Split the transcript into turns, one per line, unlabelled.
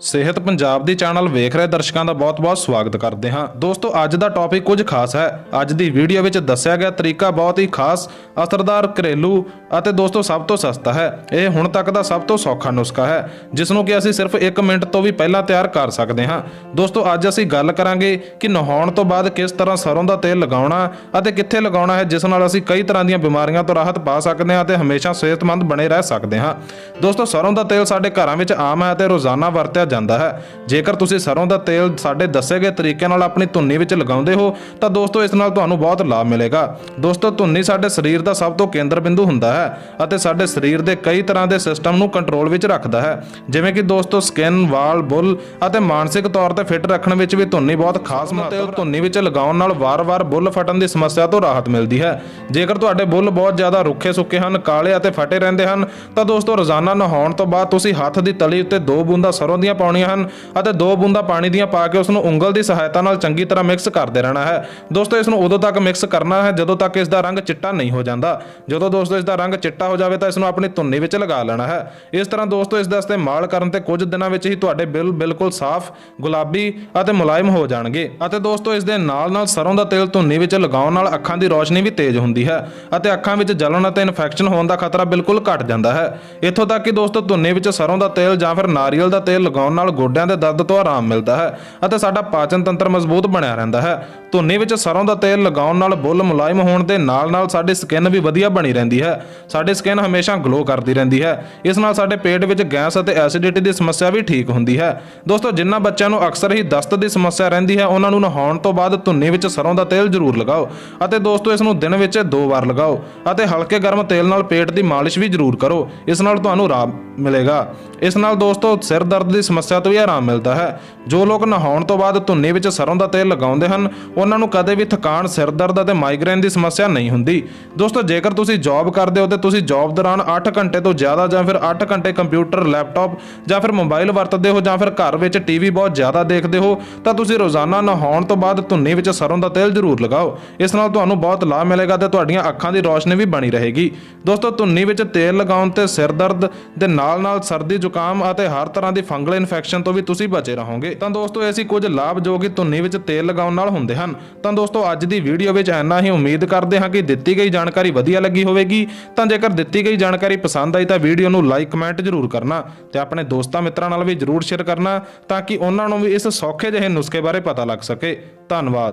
ਸਿਹਤ ਪੰਜਾਬ ਦੀ ਚੈਨਲ ਵੇਖ ਰਹੇ ਦਰਸ਼ਕਾਂ ਦਾ ਬਹੁਤ-ਬਹੁਤ ਸਵਾਗਤ ਕਰਦੇ ਹਾਂ। ਦੋਸਤੋ, ਅੱਜ ਦਾ ਟੌਪਿਕ ਕੁਝ ਖਾਸ ਹੈ। ਅੱਜ ਦੀ ਵੀਡੀਓ ਵਿੱਚ ਦੱਸਿਆ ਗਿਆ ਤਰੀਕਾ ਬਹੁਤ ਹੀ ਖਾਸ, ਅਸਰਦਾਰ, ਘਰੇਲੂ ਅਤੇ ਦੋਸਤੋ, ਸਭ ਤੋਂ ਸਸਤਾ ਹੈ। ਇਹ ਹੁਣ ਤੱਕ ਦਾ ਸਭ ਤੋਂ ਸੌਖਾ ਨੁਸਖਾ ਹੈ, ਜਿਸ ਨੂੰ ਕਿ ਅਸੀਂ ਸਿਰਫ 1 ਮਿੰਟ ਤੋਂ ਵੀ ਪਹਿਲਾਂ ਤਿਆਰ ਕਰ ਸਕਦੇ ਹਾਂ। ਦੋਸਤੋ, ਅੱਜ ਅਸੀਂ ਗੱਲ ਕਰਾਂਗੇ ਕਿ ਨਹਾਉਣ ਤੋਂ ਬਾਅਦ ਕਿਸ ਤਰ੍ਹਾਂ ਸਰੋਂ ਦਾ ਤੇਲ ਲਗਾਉਣਾ ਅਤੇ ਕਿੱਥੇ ਲਗਾਉਣਾ ਹੈ, ਜਿਸ ਨਾਲ ਅਸੀਂ ਕਈ ਤਰ੍ਹਾਂ ਦੀਆਂ ਬਿਮਾਰੀਆਂ ਤੋਂ ਰਾਹਤ ਪਾ ਸਕਦੇ ਹਾਂ ਅਤੇ ਹਮੇਸ਼ਾ ਸਿਹਤਮੰਦ ਬਣੇ ਰਹਿ ਸਕਦੇ ਹਾਂ। ਦੋਸਤੋ, ਸਰੋਂ ਦਾ ਤੇਲ ਸਾਡੇ ਘਰਾਂ ਵਿੱਚ ਆਮ ਹੈ ਅਤੇ ਰੋਜ਼ਾਨਾ ਵਰਤਿਆ ਜਾਂਦਾ ਹੈ। ਜੇਕਰ ਤੁਸੀਂ ਸਰੋਂ ਦਾ ਤੇਲ ਸਾਡੇ ਦੱਸੇ ਗਏ ਤਰੀਕੇ ਨਾਲ ਆਪਣੀ ਧੁੰਨੀ ਵਿੱਚ ਲਗਾਉਂਦੇ ਹੋ, ਤਾਂ ਦੋਸਤੋ ਇਸ ਨਾਲ ਤੁਹਾਨੂੰ ਬਹੁਤ ਲਾਭ ਮਿਲੇਗਾ। ਦੋਸਤੋ, ਧੁੰਨੀ ਸਾਡੇ ਸਰੀਰ ਦਾ ਸਭ ਤੋਂ ਕੇਂਦਰ ਬਿੰਦੂ ਹੁੰਦਾ ਹੈ ਅਤੇ ਸਾਡੇ ਸਰੀਰ ਦੇ ਕਈ ਤਰ੍ਹਾਂ ਦੇ ਸਿਸਟਮ ਨੂੰ ਕੰਟਰੋਲ ਵਿੱਚ ਰੱਖਦਾ ਹੈ। ਜਿਵੇਂ ਕਿ ਦੋਸਤੋ, ਸਕਿਨ, ਵਾਲ, ਬੁੱਲ ਅਤੇ ਮਾਨਸਿਕ ਤੌਰ ਤੇ ਫਿੱਟ ਰੱਖਣ ਵਿੱਚ ਵੀ ਧੁੰਨੀ ਬਹੁਤ ਖਾਸ ਮਹੱਤਵ ਧੁੰਨੀ ਵਿੱਚ ਲਗਾਉਣ ਨਾਲ ਵਾਰ-ਵਾਰ ਬੁੱਲ ਫਟਣ ਦੀ ਸਮੱਸਿਆ ਤੋਂ ਰਾਹਤ ਮਿਲਦੀ ਹੈ। ਜੇਕਰ ਤੁਹਾਡੇ ਬੁੱਲ ਬਹੁਤ ਜ਼ਿਆਦਾ ਰੁੱਖੇ ਸੁੱਕੇ ਹਨ, ਕਾਲੇ ਅਤੇ ਫਟੇ ਰਹਿੰਦੇ ਹਨ, ਤਾਂ ਦੋਸਤੋ ਰੋਜ਼ਾਨਾ ਨਹਾਉਣ ਤੋਂ ਬਾਅਦ ਤੁਸੀਂ ਹੱਥ ਦੀ ਤਲੀ ਉੱਤੇ ਦੋ ਬੂੰਦਾਂ ਸਰੋਂ ਦੀਆਂ ਪਾਉਣੀਆਂ ਹਨ ਅਤੇ ਦੋ ਬੂੰਦਾਂ ਪਾਣੀ ਦੀਆਂ ਪਾ ਕੇ ਉਸ ਨੂੰ ਉਂਗਲ ਦੀ ਸਹਾਇਤਾ ਨਾਲ ਚੰਗੀ ਤਰ੍ਹਾਂ ਮਿਕਸ ਕਰਦੇ ਰਹਿਣਾ ਹੈ। ਦੋਸਤੋ ਇਸ ਨੂੰ ਉਦੋਂ ਤੱਕ ਮਿਕਸ ਕਰਨਾ ਹੈ ਜਦੋਂ ਤੱਕ ਇਸ ਦਾ ਰੰਗ ਚਿੱਟਾ ਨਹੀਂ ਹੋ ਜਾਂਦਾ। ਜਦੋਂ ਦੋਸਤੋ ਇਸ ਦਾ ਰੰਗ ਚਿੱਟਾ ਹੋ ਜਾਵੇ ਤਾਂ ਇਸ ਨੂੰ ਆਪਣੀ ਧੁੰਨੀ ਵਿੱਚ ਲਗਾ ਲੈਣਾ ਹੈ। ਇਸ ਤਰ੍ਹਾਂ ਦੋਸਤੋ ਇਸ ਦਾ ਇਸਤੇਮਾਲ ਕਰਨ ਤੇ ਕੁਝ ਦਿਨਾਂ ਵਿੱਚ ਹੀ ਤੁਹਾਡੇ ਬਿੱਲ ਬਿਲਕੁਲ ਸਾਫ਼, ਗੁਲਾਬੀ ਅਤੇ ਮੁਲਾਇਮ ਹੋ ਜਾਣਗੇ। ਅਤੇ ਦੋਸਤੋ ਇਸ ਦੇ ਨਾਲ-ਨਾਲ ਸਰੋਂ ਦਾ ਤੇਲ ਧੁੰਨੀ ਵਿੱਚ ਲਗਾਉਣ ਨਾਲ ਅੱਖਾਂ ਦੀ ਰੋਸ਼ਨੀ ਵੀ ਤੇਜ਼ ਹੁੰਦੀ ਹੈ ਅਤੇ ਅੱਖਾਂ ਵਿੱਚ ਜਲਣ ਅਤੇ ਇਨਫੈਕਸ਼ਨ ਹੋਣ ਦਾ ਖਤਰਾ ਬਿਲਕੁਲ ਘਟ ਜਾਂਦਾ ਹੈ। ਇੱਥੋਂ ਤੱਕ ਕਿ ਦੋਸਤੋ, ਧੁੰਨੀ ਵਿੱਚ ਸਰੋਂ ਦਾ ਤੇਲ ਜਾਂ ਫਿਰ ਨਾਰੀਅਲ ਦਾ ਤੇਲ ਲਗਾਉਣ ਨਾਲ ਗੋਡਿਆਂ ਦੇ ਦਰਦ ਤੋਂ ਆਰਾਮ ਮਿਲਦਾ ਹੈ ਅਤੇ ਸਾਡਾ ਪਾਚਨ ਤੰਤਰ ਮਜ਼ਬੂਤ ਬਣਿਆ ਰਹਿੰਦਾ ਹੈ। ਧੁੰਨੀ ਵਿੱਚ ਸਰੋਂ ਦਾ ਤੇਲ ਲਗਾਉਣ ਨਾਲ ਬੁੱਲ ਮੁਲਾਇਮ ਹੋਣ ਦੇ ਨਾਲ-ਨਾਲ ਸਾਡੀ ਸਕਿਨ ਵੀ ਵਧੀਆ ਬਣੀ ਰਹਿੰਦੀ ਹੈ। ਸਾਡੀ ਸਕਿਨ ਹਮੇਸ਼ਾ ਗਲੋ ਕਰਦੀ ਰਹਿੰਦੀ ਹੈ। ਇਸ ਨਾਲ ਸਾਡੇ ਪੇਟ ਵਿੱਚ ਗੈਸ ਅਤੇ ਐਸਿਡਿਟੀ ਦੀ ਸਮੱਸਿਆ ਵੀ ਠੀਕ ਹੁੰਦੀ ਹੈ। ਦੋਸਤੋ ਜਿਨ੍ਹਾਂ ਬੱਚਿਆਂ ਨੂੰ ਅਕਸਰ ਹੀ ਦਸਤ ਦੀ ਸਮੱਸਿਆ ਰਹਿੰਦੀ ਹੈ, ਉਹਨਾਂ ਨੂੰ ਨਹਾਉਣ ਤੋਂ ਬਾਅਦ ਧੁੰਨੀ ਵਿੱਚ ਸਰੋਂ ਦਾ ਤੇਲ ਜ਼ਰੂਰ ਲਗਾਓ ਅਤੇ ਦੋਸਤੋ, ਇਸ ਨੂੰ ਦਿਨ ਵਿੱਚ ਦੋ ਵਾਰ ਲਗਾਓ ਅਤੇ ਹਲਕੇ ਗਰਮ ਤੇਲ ਨਾਲ ਪੇਟ ਦੀ ਮਾਲਿਸ਼ ਵੀ ਜ਼ਰੂਰ ਕਰੋ। ਇਸ ਨਾਲ ਤੁਹਾਨੂੰ ਆਰਾਮ ਮਿਲੇਗਾ। ਇਸ ਨਾਲ ਦੋਸਤੋ, ਸਿਰ ਦਰਦ ਦੀ ਸਮੱਸਿਆ ਸਮੱਸਿਆ ਤੋਂ ਵੀ ਆਰਾਮ ਮਿਲਦਾ ਹੈ। ਜੋ ਲੋਕ ਨਹਾਉਣ ਤੋਂ ਬਾਅਦ ਧੁੰਨੀ ਵਿੱਚ ਸਰੋਂ ਦਾ ਤੇਲ ਲਗਾਉਂਦੇ ਹਨ, ਉਹਨਾਂ ਨੂੰ ਕਦੇ ਵੀ ਥਕਾਨ, ਸਿਰ ਦਰਦ ਅਤੇ ਮਾਈਗ੍ਰੇਨ ਦੀ ਸਮੱਸਿਆ ਨਹੀਂ ਹੁੰਦੀ। ਦੋਸਤੋ, ਜੇਕਰ ਤੁਸੀਂ ਜੌਬ ਕਰਦੇ ਹੋ ਤੇ ਤੁਸੀਂ ਜੌਬ ਦੌਰਾਨ 8 ਘੰਟੇ ਤੋਂ ਜ਼ਿਆਦਾ ਜਾਂ ਫਿਰ 8 ਘੰਟੇ ਕੰਪਿਊਟਰ ਲੈਪਟਾਪ ਜਾਂ ਫਿਰ ਮੋਬਾਈਲ ਵਰਤਦੇ ਹੋ ਜਾਂ ਫਿਰ ਘਰ ਵਿੱਚ ਟੀਵੀ ਬਹੁਤ ਜ਼ਿਆਦਾ ਦੇਖਦੇ ਹੋ, ਤਾਂ ਤੁਸੀਂ ਰੋਜ਼ਾਨਾ ਨਹਾਉਣ ਤੋਂ ਬਾਅਦ ਧੁੰਨੀ ਵਿੱਚ ਸਰੋਂ ਦਾ ਤੇਲ ਜ਼ਰੂਰ ਲਗਾਓ। ਇਸ ਨਾਲ ਤੁਹਾਨੂੰ ਬਹੁਤ ਲਾਭ ਮਿਲੇਗਾ ਤੇ ਤੁਹਾਡੀਆਂ ਅੱਖਾਂ ਦੀ ਰੌਸ਼ਨੀ ਵੀ ਬਣੀ ਰਹੇਗੀ। ਦੋਸਤੋ, ਧੁੰਨੀ ਵਿੱਚ ਤੇਲ ਲਗਾਉਣ ਤੇ ਸਿਰ ਦਰਦ ਦੇ ਨਾਲ-ਨਾਲ ਸਰਦੀ ਜ਼ੁਕਾਮ ਅਤੇ ਹਰ ਤਰ੍ਹਾਂ ਦੀ ਫੰਗਲ ਇਨਫੈਕਸ਼ਨ ਤੋਂ ਵੀ ਤੁਸੀਂ ਬਚੇ ਰਹੋਗੇ। ਤਾਂ ਦੋਸਤੋ ਐਸੀ ਕੁਝ ਲਾਭ ਜੋ ਕਿ ਧੁੰਨੀ ਵਿੱਚ ਤੇਲ ਲਗਾਉਣ ਨਾਲ ਹੁੰਦੇ ਹਨ। ਤਾਂ ਦੋਸਤੋ, ਅੱਜ ਦੀ ਵੀਡੀਓ ਵਿੱਚ ਇੰਨਾ ਹੀ ਉਮੀਦ ਕਰਦੇ ਹਾਂ ਕਿ ਦਿੱਤੀ ਗਈ ਜਾਣਕਾਰੀ ਵਧੀਆ ਲੱਗੀ ਹੋਵੇਗੀ। ਤਾਂ ਜੇਕਰ ਦਿੱਤੀ ਗਈ ਜਾਣਕਾਰੀ ਪਸੰਦ ਆਈ ਤਾਂ ਵੀਡੀਓ ਨੂੰ ਲਾਈਕ, ਕਮੈਂਟ ਜ਼ਰੂਰ ਕਰਨਾ ਤੇ ਆਪਣੇ ਦੋਸਤਾਂ ਮਿੱਤਰਾਂ ਨਾਲ ਵੀ ਜ਼ਰੂਰ ਸ਼ੇਅਰ ਕਰਨਾ ਤਾਂ ਕਿ ਉਹਨਾਂ ਨੂੰ ਵੀ ਇਸ ਸੌਖੇ ਜਿਹੇ ਨੁਸਖੇ ਬਾਰੇ ਪਤਾ ਲੱਗ ਸਕੇ। ਧੰਨਵਾਦ।